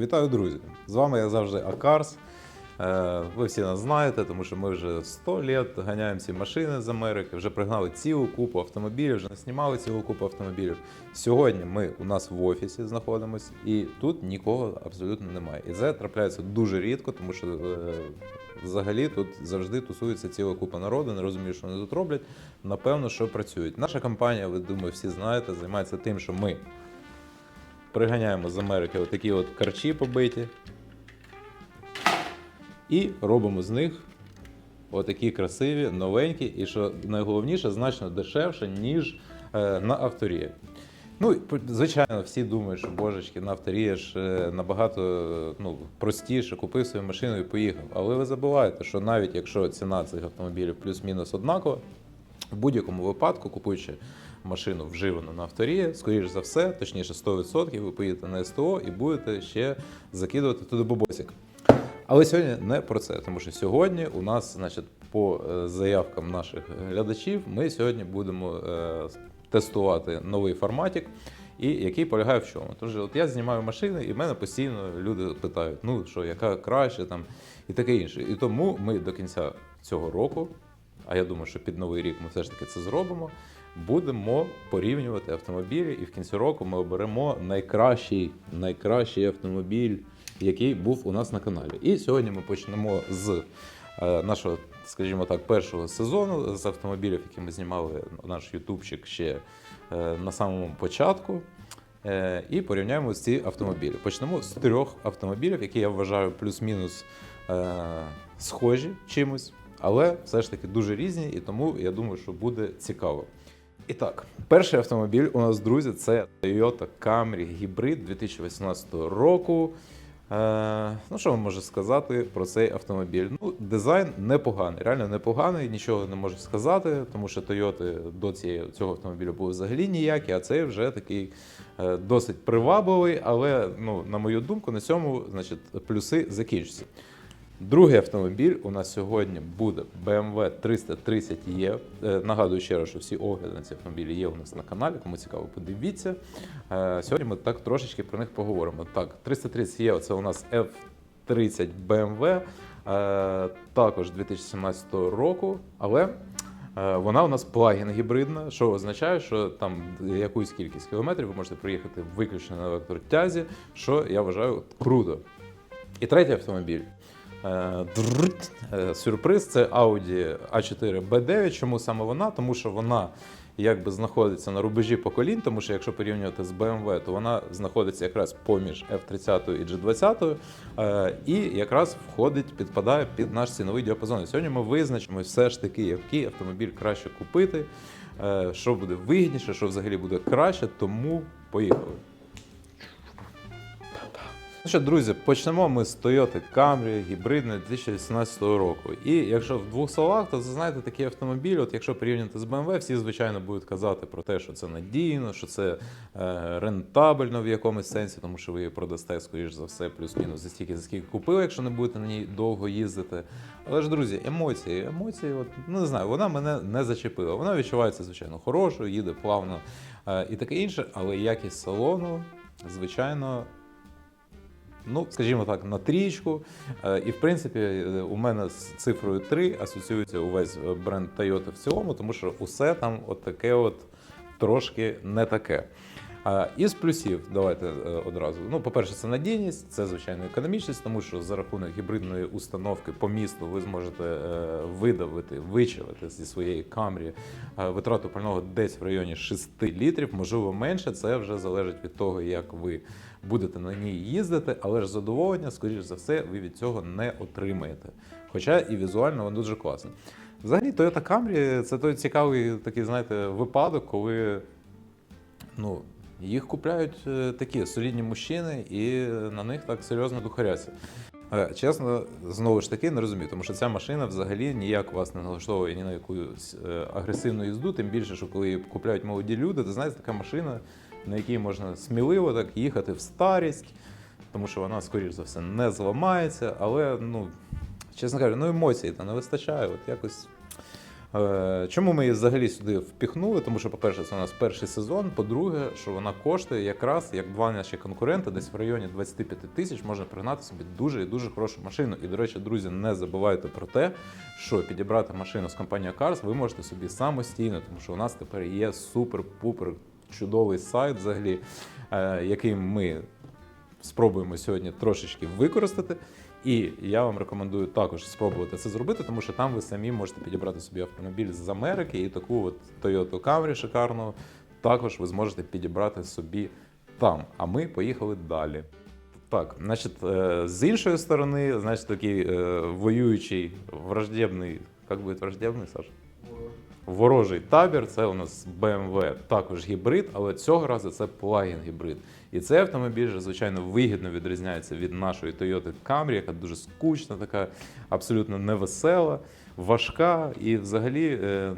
Вітаю, друзі! З вами я завжди Акарс. Е, Ви всі нас знаєте, тому що ми вже 100 літ ганяємо ці машини з Америки, вже пригнали цілу купу автомобілів, вже наснімали цілу купу автомобілів. Сьогодні ми у нас в офісі знаходимося, і тут нікого абсолютно немає. І це трапляється дуже рідко, тому що е, взагалі тут завжди тусується ціла купа народу, не розумію, що вони тут роблять. Напевно, що працюють. Наша компанія, ви думаю, всі знаєте, займається тим, що ми приганяємо з Америки отакі от карчі побиті. І робимо з них отакі красиві, новенькі, і що найголовніше, значно дешевше, ніж е, на авторії. Ну, звичайно, всі думають, що божечки, на авторії ж е, набагато ну, простіше, купив свою машину і поїхав. Але ви забуваєте, що навіть якщо ціна цих автомобілів плюс-мінус однакова, в будь-якому випадку, купуючи машину вживану на авторії, скоріш за все, точніше 100%, ви поїдете на СТО і будете ще закидувати туди бабосик. Але сьогодні не про це, тому що сьогодні у нас, значить, по е, заявкам наших глядачів, ми сьогодні будемо е, тестувати новий форматик, і який полягає в чому. Тож, от я знімаю машини, і в мене постійно люди питають, ну що, яка краще там і таке інше. І тому ми до кінця цього року, а я думаю, що під новий рік ми все ж таки це зробимо. Будемо порівнювати автомобілі, і в кінці року ми оберемо найкращий, найкращий автомобіль, який був у нас на каналі. І сьогодні ми почнемо з е, нашого, скажімо так, першого сезону з автомобілів, які ми знімали наш ютубчик ще е, на самому початку. Е, І порівняємо ці автомобілі. Почнемо з трьох автомобілів, які я вважаю плюс-мінус схожі чимось, але все ж таки дуже різні, і тому я думаю, що буде цікаво. І так, перший автомобіль у нас, друзі, це Toyota Camry Hybrid 2018 року. Е, ну, що вам можу сказати про цей автомобіль? Ну, дизайн непоганий, реально непоганий, нічого не можу сказати, тому що Toyota до цього автомобіля були взагалі ніякі, а цей вже такий е, досить привабливий, але, ну, на мою думку, на цьому значить, плюси закінчаться. Другий автомобіль у нас сьогодні буде BMW 330E. Е, Нагадую ще раз, що всі огляди на ці автомобілі є у нас на каналі. Кому цікаво, подивіться. Е, Сьогодні ми так трошечки про них поговоримо. Так, 330E це у нас F30 BMW, е, також 2017 року, але. Вона у нас плагін гібридна, що означає, що там якусь кількість кілометрів ви можете проїхати виключно на електротязі, що я вважаю круто. І третій автомобіль. Е, е, Сюрприз це Audi A4 B9. Чому саме вона? Тому що вона якби знаходиться на рубежі поколінь, тому що якщо порівнювати з BMW, то вона знаходиться якраз поміж F30 і G20, е, і якраз входить, підпадає під наш ціновий діапазон. І Сьогодні ми визначимо все ж таки, який автомобіль краще купити, що буде вигідніше, що взагалі буде краще, тому поїхали. Ну що, друзі, почнемо ми з Toyota Camry гібридної 2018 року. І якщо в двох словах, то знаєте, такий автомобіль, от якщо порівняти з BMW, всі звичайно будуть казати про те, що це надійно, що це е, рентабельно в якомусь сенсі, тому що ви її продасте, скоріш за все, плюс-мінус за стільки, за скільки купили, якщо не будете на ній довго їздити. Але ж, друзі, емоції, емоції, от, ну не знаю, вона мене не зачепила. Вона відчувається, звичайно, хорошою, їде плавно е, і таке інше, але якість салону, звичайно. Ну, скажімо так, на трічку. Е, І в принципі, е, у мене з цифрою 3 асоціюється увесь е, бренд Toyota в цілому, тому що усе там от таке от трошки не таке. Із плюсів, давайте е, одразу. Ну, по-перше, це надійність, це звичайно економічність, тому що за рахунок гібридної установки по місту ви зможете е, видавити, вичавити зі своєї камрі е, витрату пального десь в районі 6 літрів, можливо менше. Це вже залежить від того, як ви будете на ній їздити, але ж задоволення, скоріш за все, ви від цього не отримаєте. Хоча і візуально воно дуже класно. Взагалі, Toyota Camry це той цікавий такий, знаєте, випадок, коли ну, їх купляють е, такі солідні мужчини, і на них так серйозно духаряться. Е, Чесно, знову ж таки, не розумію, тому що ця машина взагалі ніяк вас не налаштовує ні на якусь е, агресивну їзду, тим більше, що коли її купляють молоді люди, то знаєте, така машина, на якій можна сміливо так їхати в старість, тому що вона, скоріш за все, не зламається, але, ну, чесно кажучи, ну емоцій та не вистачає. От якось Чому ми її взагалі сюди впіхнули? Тому що, по-перше, це у нас перший сезон. По-друге, що вона коштує якраз як два наші конкуренти, десь в районі 25 тисяч можна пригнати собі дуже і дуже хорошу машину. І, до речі, друзі, не забувайте про те, що підібрати машину з компанії Cars ви можете собі самостійно, тому що у нас тепер є супер-пупер чудовий сайт, взагалі, е, який ми спробуємо сьогодні трошечки використати. І я вам рекомендую також спробувати це зробити, тому що там ви самі можете підібрати собі автомобіль з Америки і таку от Toyota Camry шикарну також ви зможете підібрати собі там. А ми поїхали далі. Так, значить, е, з іншої сторони, значить, такий е, воюючий, враждебний, як буде враждебний, Саша? Ворожий табір це у нас BMW, також гібрид, але цього разу це плагін гібрид. І цей автомобіль, же, звичайно, вигідно відрізняється від нашої Toyota Camry, яка дуже скучна, така абсолютно невесела, важка і взагалі е,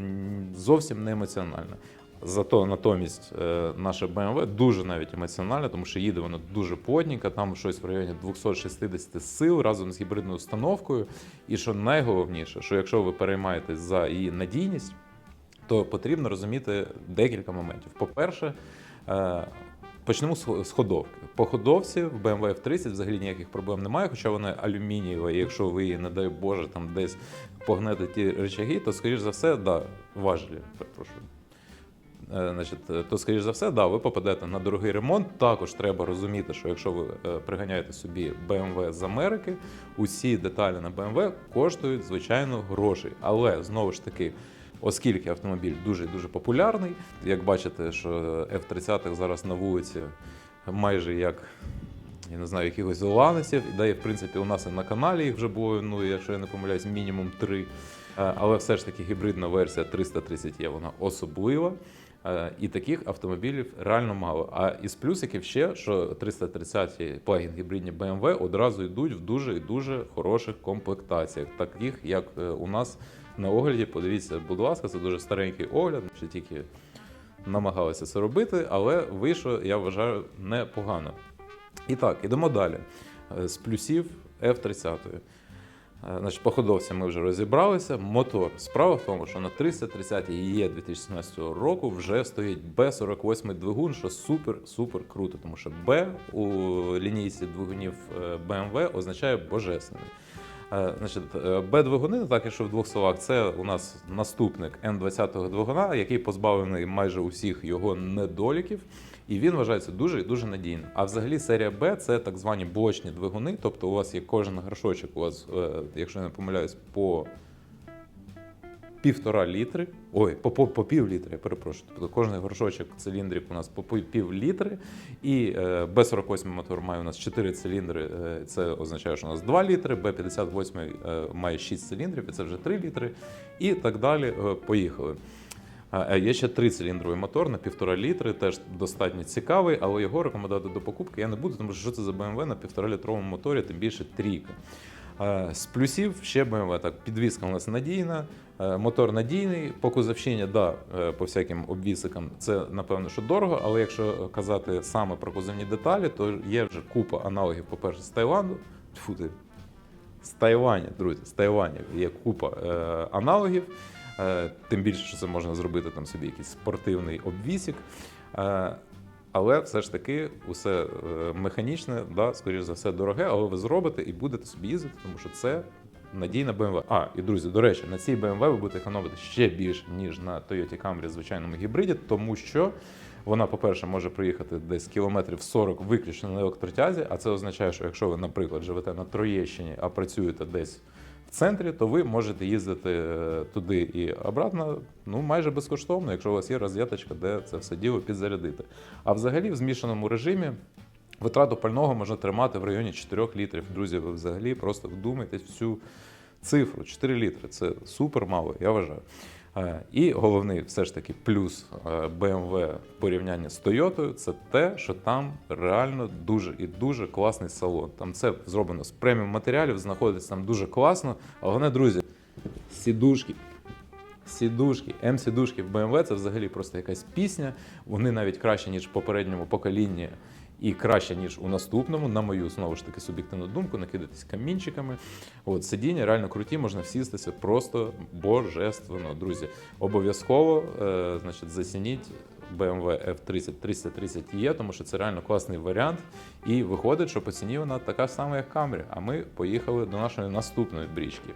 зовсім не емоціональна. Зато натомість е, наша BMW дуже навіть емоціональна, тому що їде вона дуже плотненько, там щось в районі 260 сил разом з гібридною установкою. І що найголовніше, що якщо ви переймаєтесь за її надійність, то потрібно розуміти декілька моментів. По-перше, е, почнемо з ходовки. По ходовці в BMW F30 взагалі ніяких проблем немає, хоча вона алюмінієва, якщо ви її, не дай Боже, там десь погнете ті речаги, то, скоріш за все, да, важелі, перепрошую. Е, Значить, е, то, скоріш за все, да, ви попадете на дорогий ремонт. Також треба розуміти, що якщо ви приганяєте собі BMW з Америки, усі деталі на BMW коштують звичайно грошей. Але знову ж таки, оскільки автомобіль дуже дуже популярний, як бачите, що F30 зараз на вулиці майже як. Я не знаю, якихось ланесів, і да, в принципі у нас і на каналі їх вже було, ну якщо я не помиляюсь, мінімум три. Е, Але все ж таки гібридна версія 330 є, вона особлива. Е, І таких автомобілів реально мало. А із плюсиків ще, що 330-ті плагін гібридні BMW одразу йдуть в дуже і дуже хороших комплектаціях, таких як е, у нас на огляді. Подивіться, будь ласка, це дуже старенький огляд, ще тільки намагалися це робити, але вийшло, я вважаю, непогано. І так, ідемо далі. Е, З плюсів F30. Е, Значить, по ходовці ми вже розібралися. Мотор. Справа в тому, що на 330 є 2017 року вже стоїть B48 двигун, що супер-супер круто, тому що B у лінійці двигунів е, BMW означає божественний. Е, Б-двигуни, так якщо в двох словах, це у нас наступник Н-20 двигуна, який позбавлений майже усіх його недоліків, і він вважається дуже і дуже надійним. А взагалі серія Б це так звані блочні двигуни, тобто у вас є кожен грошочок, у вас, е, якщо я не помиляюсь, по півтора літри. Ой, по, по, по пів літри, я перепрошую. Тобто кожен горшочок циліндрів у нас по пів- літри. І е, Б48 мотор має у нас 4 циліндри. е, Це означає, що у нас 2 літри, Б58 е, має 6 циліндрів, і це вже 3 літри. І так далі. Е, Поїхали. Е, Є ще трициліндровий мотор на півтора літри, теж достатньо цікавий, але його рекомендувати до покупки я не буду, тому що що це за BMW на півтора-літровому моторі, тим більше трійка. Е, З плюсів ще BMW, так, підвізка у нас надійна, мотор надійний, по кузовщині, да, е, по всяким обвісикам, це напевно, що дорого, але якщо казати саме про кузовні деталі, то є вже купа аналогів, по-перше, з Таїланду. Тьфу ти, з Тайваня, друзі, з Тайваня є купа е, аналогів. Е, тим більше, що це можна зробити там собі якийсь спортивний обвісік. Е, але все ж таки усе е, механічне, да, скоріш за все, дороге, але ви зробите і будете собі їздити, тому що це надійна BMW. А, і друзі, до речі, на цій BMW ви будете економити ще більше, ніж на Toyota Camry звичайному гібриді, тому що вона, по-перше, може приїхати десь кілометрів 40 виключно на електротязі, а це означає, що якщо ви, наприклад, живете на Троєщині, а працюєте десь в центрі, то ви можете їздити е, туди і обратно ну, майже безкоштовно, якщо у вас є розеточка, де це все діло підзарядити. А взагалі в змішаному режимі витрату пального можна тримати в районі 4 літрів. Друзі, ви взагалі просто вдумайтесь в цю цифру. 4 літри це супер мало, я вважаю. Е, І головний все ж таки плюс е, BMW в порівнянні з Toyota це те, що там реально дуже і дуже класний салон. Там це зроблено з преміум матеріалів, знаходиться там дуже класно. А головне, друзі, сідушки. Сідушки, М-сідушки в BMW це взагалі просто якась пісня. Вони навіть краще, ніж в попередньому поколінні. І краще, ніж у наступному, на мою знову ж таки суб'єктивну думку, накидатись камінчиками. От сидіння реально круті, можна всістися просто божественно. Друзі, обов'язково е, значить, зацініть BMW F30 330 e тому що це реально класний варіант. І виходить, що по ціні вона така сама, як Camry. А ми поїхали до нашої наступної брічки.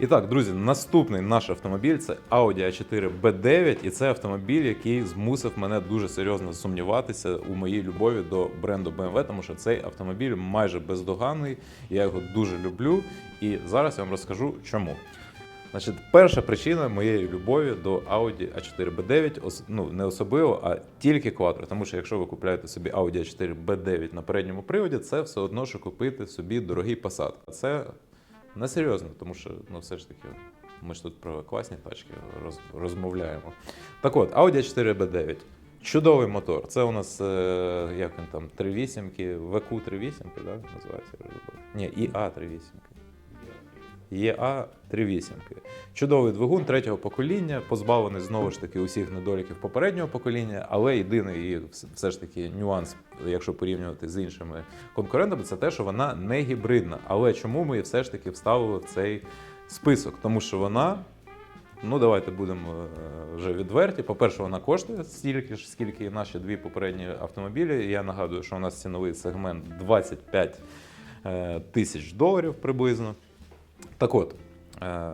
І так, друзі, наступний наш автомобіль це Audi A4 B9, і це автомобіль, який змусив мене дуже серйозно сумніватися у моїй любові до бренду BMW, тому що цей автомобіль майже бездоганний. Я його дуже люблю. І зараз я вам розкажу, чому. Значить, перша причина моєї любові до Audi A4 B9, ну не особливо, а тільки Quattro. Тому що якщо ви купуєте собі Audi A4 B9 на передньому приводі, це все одно, що купити собі дорогий Passat. Це несерйозно, тому що ну все ж таки. Ми ж тут про класні тачки роз, розмовляємо. Так от, Audi A4 B9. Чудовий мотор. Це у нас, е, як він там, 3.8, VQ 3.8, да, називається? Ні, IA 3.8. ЄА 3.8. Чудовий двигун третього покоління, позбавлений знову ж таки усіх недоліків попереднього покоління, але єдиний її все ж таки нюанс, якщо порівнювати з іншими конкурентами, це те, що вона не гібридна. Але чому ми її все ж таки вставили в цей список? Тому що вона. Ну, давайте будемо е, вже відверті. По-перше, вона коштує стільки ж, скільки і наші дві попередні автомобілі. Я нагадую, що у нас ціновий сегмент 25 е, тисяч доларів приблизно. Так от, е,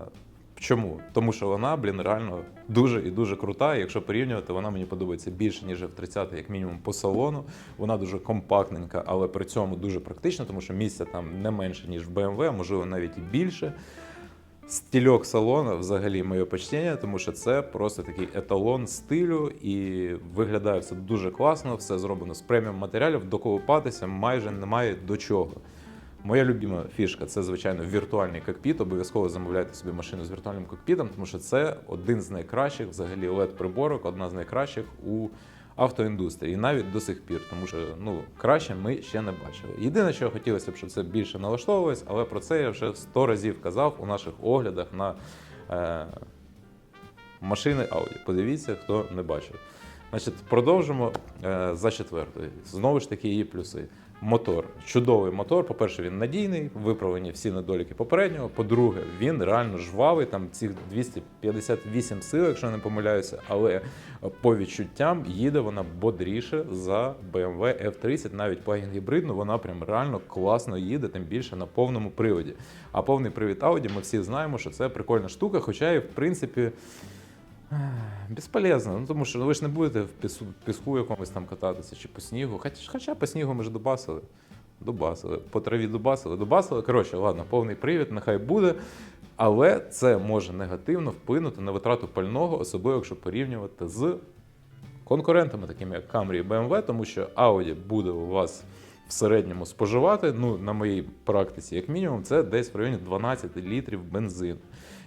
чому? Тому що вона, блін, реально дуже і дуже крута. І Якщо порівнювати, вона мені подобається більше, ніж F30, як мінімум по салону. Вона дуже компактненька, але при цьому дуже практична, тому що місця там не менше, ніж в BMW, а можливо навіть і більше. Стільок салона взагалі моє почтення, тому що це просто такий еталон стилю і виглядає все дуже класно, все зроблено з преміум матеріалів, доколупатися майже немає до чого. Моя любима фішка це, звичайно, віртуальний кокпіт. Обов'язково замовляйте собі машину з віртуальним кокпітом, тому що це один з найкращих взагалі led приборок одна з найкращих у автоіндустрії. І навіть до сих пір, тому що ну краще ми ще не бачили. Єдине, що хотілося б, щоб це більше налаштовувалось, але про це я вже сто разів казав у наших оглядах на е, машини Audi. Подивіться, хто не бачив. Значить, продовжимо е, за четвертою. Знову ж таки, її плюси. Мотор. Чудовий мотор. По-перше, він надійний, виправлені всі недоліки попереднього. По-друге, він реально жвавий, там цих 258 сил, якщо не помиляюся, але по відчуттям їде вона бодріше за BMW F30, навіть плагін гібридну, вона прям реально класно їде, тим більше на повному приводі. А повний привід Audi, ми всі знаємо, що це прикольна штука, хоча і в принципі. Безполезно, ну тому що ви ж не будете в піску, піску якомусь там кататися чи по снігу. Хоча, хоча по снігу ми ж добасили. Добасили. По траві добасили, добасили. Коротше, ладно, повний привід, нехай буде. Але це може негативно вплинути на витрату пального, особливо якщо порівнювати з конкурентами, такими як Camry і BMW, тому що Audi буде у вас в середньому споживати, ну, на моїй практиці, як мінімум, це десь в районі 12 літрів бензину.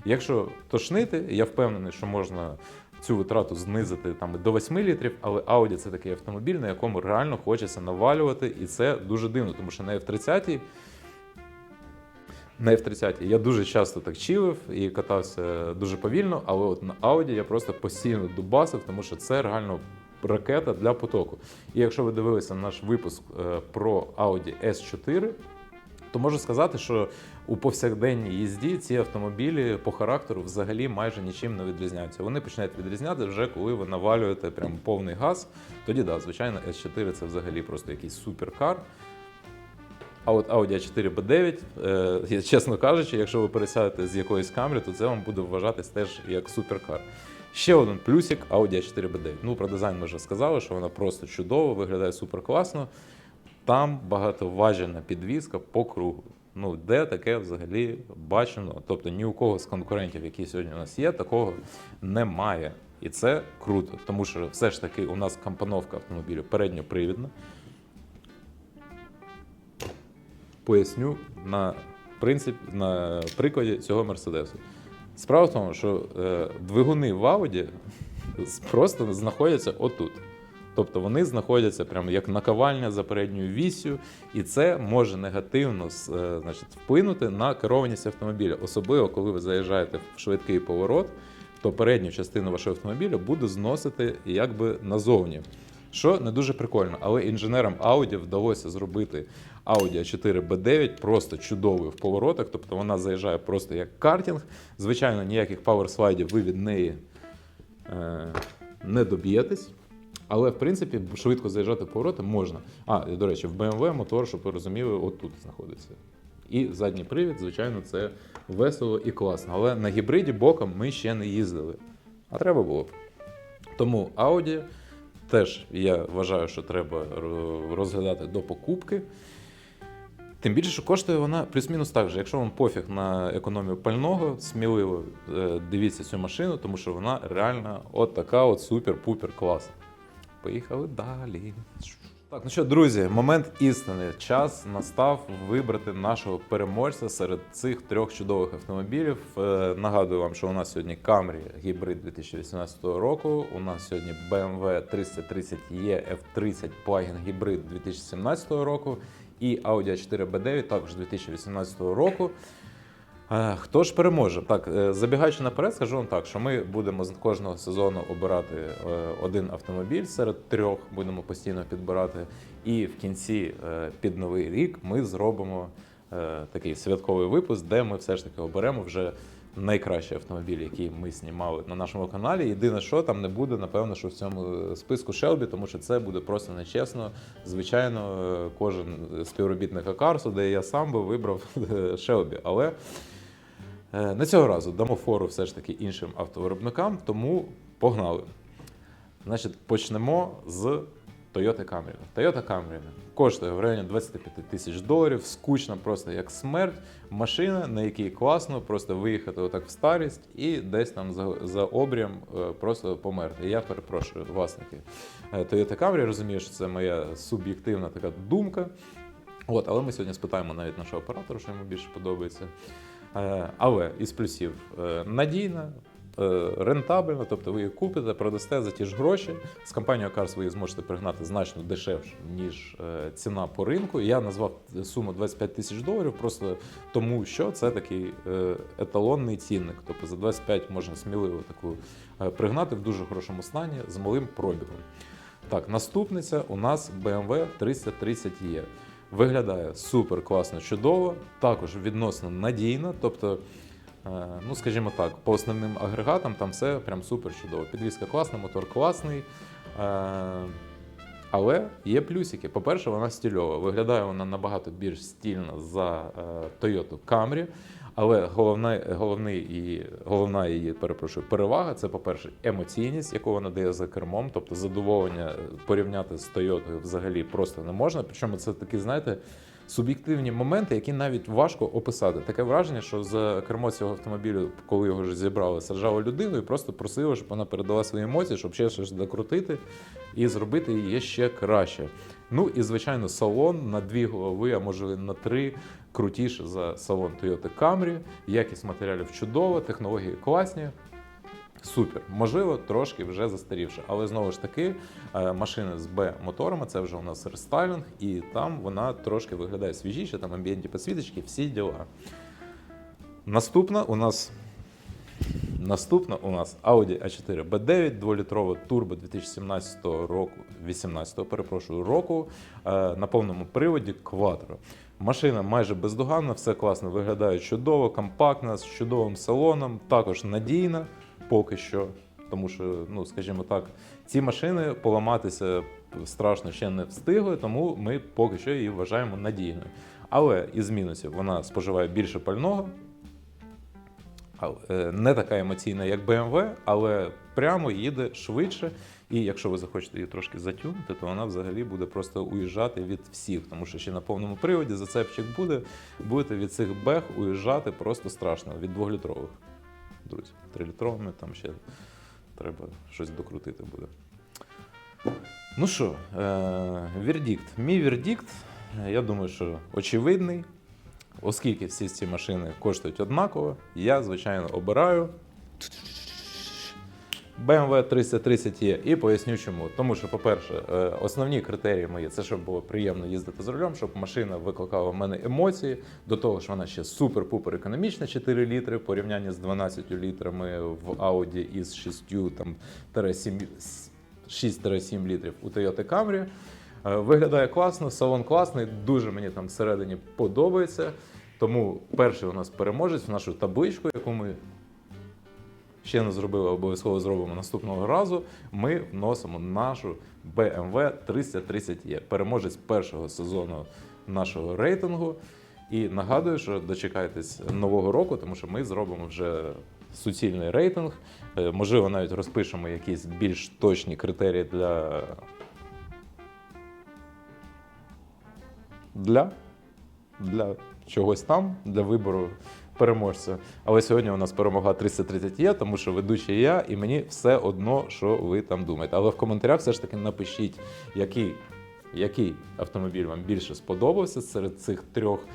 Якщо тошнити, я впевнений, що можна цю витрату знизити там до 8 літрів, але Audi це такий автомобіль, на якому реально хочеться навалювати, і це дуже дивно, тому що на F30 на F30 я дуже часто так чилив і катався дуже повільно, але от на Audi я просто постійно дубасив, тому що це реально ракета для потоку. І якщо ви дивилися наш випуск е, про Audi S4, то можу сказати, що у повсякденній їзді ці автомобілі по характеру взагалі майже нічим не відрізняються. Вони починають відрізняти вже коли ви навалюєте прям повний газ. Тоді да, звичайно, S4 це взагалі просто якийсь суперкар. А от Audi A4 B9, е, чесно кажучи, якщо ви пересядете з якоїсь камери, то це вам буде вважатись теж як суперкар. Ще один плюсик Audi A4 B9. Ну, про дизайн ми вже сказали, що вона просто чудово, виглядає супер класно. Там багатоважена підвізка по кругу. Ну, де таке взагалі бачено? Тобто ні у кого з конкурентів, які сьогодні у нас є, такого немає. І це круто, тому що все ж таки у нас компоновка автомобілю передньопривідна. Поясню на принцип, на прикладі цього мерседесу. Справа в тому, що е, двигуни в Audi просто знаходяться отут. Тобто вони знаходяться прямо як наковальня за передньою вісю, і це може негативно е, значить, вплинути на керованість автомобіля. Особливо, коли ви заїжджаєте в швидкий поворот, то передню частину вашого автомобіля буде зносити якби назовні. що не дуже прикольно. Але інженерам Audi вдалося зробити Audi A4 B9 просто чудовою в поворотах. Тобто вона заїжджає просто як картинг. Звичайно, ніяких паверслайдів ви від неї е, не доб'єтесь. Але в принципі швидко заїжджати в повороти можна. А, до речі, в BMW мотор, щоб ви розуміли, отут знаходиться. І задній привід, звичайно, це весело і класно. Але на гібриді боком ми ще не їздили. А треба було б. Тому Audi теж я вважаю, що треба розглядати до покупки. Тим більше, що коштує вона плюс-мінус так же. Якщо вам пофіг на економію пального, сміливо е, дивіться цю машину, тому що вона реально от така от супер-пупер клас. Поїхали далі. Так, ну що, друзі, момент істини. Час настав вибрати нашого переможця серед цих трьох чудових автомобілів. Е, нагадую вам, що у нас сьогодні Camry гібрид 2018 року. У нас сьогодні BMW 330e F30 плагін гібрид 2017 року і Audi A4 B9 також 2018 року. Хто ж переможе? Так, е, забігаючи наперед, скажу вам так, що ми будемо з кожного сезону обирати е, один автомобіль серед трьох, будемо постійно підбирати. І в кінці е, під новий рік ми зробимо такий святковий випуск, де ми все ж таки оберемо вже найкращі автомобілі, які ми знімали на нашому каналі. Єдине, що там не буде, напевно, що в цьому списку Shelby, тому що це буде просто нечесно. Звичайно, кожен співробітник Акарсу, де я сам би вибрав Shelby. Але Е, На цього разу дамо фору все ж таки іншим автовиробникам, тому погнали. Значить, почнемо з Toyota Camry. Toyota Camry коштує в районі 25 тисяч доларів, скучно просто як смерть. Машина, на якій класно просто виїхати отак в старість і десь там за, за обрієм е, просто померти. Я перепрошую, власники е, Toyota Camry, розумію, що це моя суб'єктивна така думка. От, але ми сьогодні спитаємо навіть нашого оператора, що йому більше подобається. Е, Але із плюсів е, надійна, е, рентабельна, тобто ви її купите, продасте за ті ж гроші. З компанією Cars ви її зможете пригнати значно дешевше, ніж ціна по ринку. Я назвав суму 25 тисяч доларів, просто тому що це такий еталонний цінник. Тобто за 25 можна сміливо таку пригнати в дуже хорошому стані з малим пробігом. Так, наступниця у нас BMW 330E. Виглядає супер класно, чудово, також відносно надійно. Тобто, е, ну скажімо так, по основним агрегатам там все прям супер чудово. Підвізка класна, мотор класний. Е, Але є плюсики. По-перше, вона стільова. Виглядає вона набагато більш стільно за е, Toyota Camry. Але головна, головний її, головна її перепрошую, перевага це, по-перше, емоційність, яку вона дає за кермом. Тобто задоволення порівняти з Toyota взагалі просто не можна. Причому це такі, знаєте, суб'єктивні моменти, які навіть важко описати. Таке враження, що за кермо цього автомобілю, коли його вже зібрали, саджали людину і просто просили, щоб вона передала свої емоції, щоб ще щось докрутити і зробити її ще краще. Ну і звичайно, салон на дві голови, а може на три, крутіше за салон Toyota Camry. Якість матеріалів чудова, технології класні. Супер, можливо, трошки вже застарівше, але знову ж таки, е, машини з Б-моторами це вже у нас рестайлінг, і там вона трошки виглядає свіжіше, там амбієнтні підсвіточки, всі діла. Наступна у нас Наступна у нас Audi A4 B9, 2-літрова турбо 2017 року, 18 перепрошую, року е, на повному приводі Quattro. Машина майже бездоганна, все класно виглядає чудово, компактна, з чудовим салоном, також надійна поки що. Тому що, ну скажімо так, ці машини поламатися страшно ще не встигли, тому ми поки що її вважаємо надійною. Але із мінусів вона споживає більше пального, не така емоційна, як BMW, але прямо їде швидше. І якщо ви захочете її трошки затюнути, то вона взагалі буде просто уїжджати від всіх, тому що ще на повному приводі зацепчик буде, будете від цих бех уїжджати просто страшно від двохлітрових. Друзі, трилітровими там ще треба щось докрутити буде. Ну що, е- вердикт. Мій вердикт, е, я думаю, що очевидний. Оскільки всі ці машини коштують однаково, я, звичайно, обираю BMW 330E і поясню чому. Тому що, по-перше, е, основні критерії мої це щоб було приємно їздити за рулем, щоб машина викликала в мене емоції, до того що вона ще супер-пупер економічна, 4 літри в порівнянні з 12 літрами в Audi із 6 там, 7, 6-7 літрів у Toyota Camry. Е, Виглядає класно, салон класний, дуже мені там всередині подобається. Тому перший у нас переможець в нашу табличку, яку ми ще не зробили, обов'язково зробимо наступного разу. Ми вносимо нашу BMW 330E, переможець першого сезону нашого рейтингу. І нагадую, що дочекайтесь нового року, тому що ми зробимо вже суцільний рейтинг. Е, Можливо, навіть розпишемо якісь більш точні критерії для. Для, для чогось там, для вибору переможця. Але сьогодні у нас перемогла 330 є, тому що ведучий я, і мені все одно, що ви там думаєте. Але в коментарях все ж таки напишіть, який, який автомобіль вам більше сподобався серед цих трьох.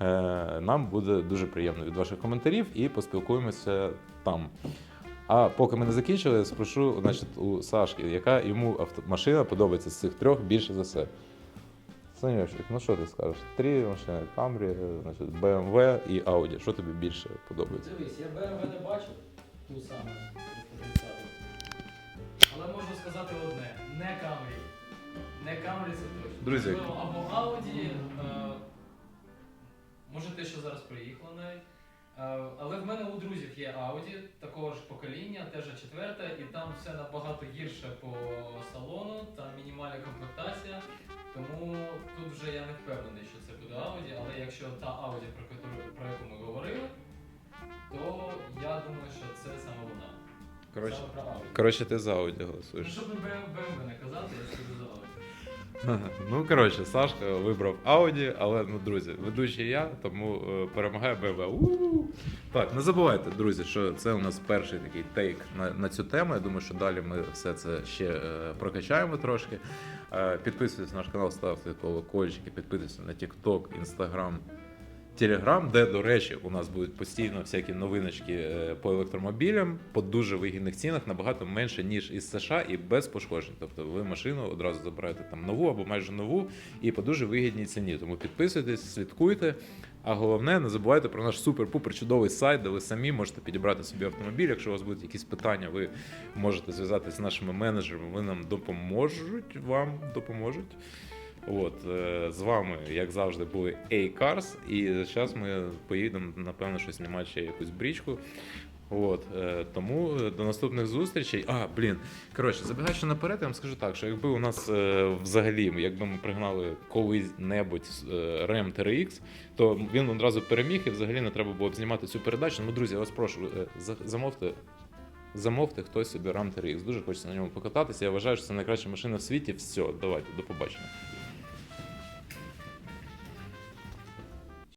Е, Нам буде дуже приємно від ваших коментарів і поспілкуємося там. А поки ми не закінчили, спрошу значить, у Сашки, яка йому авто... машина подобається з цих трьох більше за все. Санюшик, ну що ти скажеш? Три машини Camry, значить, BMW і Audi. Що тобі більше подобається? Дивись, я BMW не бачив, ту саму 330. Але можу сказати одне: не Camry. Не Camry це точно. Друзі. Або Audi, е, може те, що зараз приїхало навіть. Е, Але в мене у друзів є Audi такого ж покоління, теж четверта, і там все набагато гірше по салону, там мінімальна комплектація. Тому тут вже я не впевнений, що це буде Audi, але якщо та Audi, про яку, ми говорили, то я думаю, що це саме вона. Коротше, коротше, ти за Audi Ну, голосуєш. щоб не BMW не казати, я скажу за Audi. Ну, коротше, Сашка вибрав Audi, але ну, друзі, ведучий я, тому е, перемагає БВ. Так, не забувайте, друзі, що це у нас перший такий тейк на, на цю тему. Я думаю, що далі ми все це ще е, прокачаємо трошки. Е, підписуйтесь на наш канал, ставте колокольчики, підписуйтесь на TikTok, Instagram, Telegram, де, до речі, у нас будуть постійно всякі новиночки е, по електромобілям по дуже вигідних цінах, набагато менше, ніж із США, і без пошкоджень. Тобто ви машину одразу забираєте там нову або майже нову, і по дуже вигідній ціні. Тому підписуйтесь, слідкуйте. А головне, не забувайте про наш супер-пупер чудовий сайт, де ви самі можете підібрати собі автомобіль. Якщо у вас будуть якісь питання, ви можете зв'язатися з нашими менеджерами. Вони нам допоможуть. Вам допоможуть. От е, з вами, як завжди, були A-Cars, і зараз ми поїдемо, напевно, що знімати ще якусь брічку. От, е, тому е, до наступних зустрічей. А, блін. Коротше, забігаючи наперед, я вам скажу так, що якби у нас взагалі, якби ми пригнали колись-небудь Ram TRX, то він одразу переміг і взагалі не треба було б знімати цю передачу. Ну, друзі, я вас прошу, замовте. Замовте хтось собі Ram TRX. Дуже хочеться на ньому покататися. Я вважаю, що це найкраща машина в світі. Все, давайте, до побачення.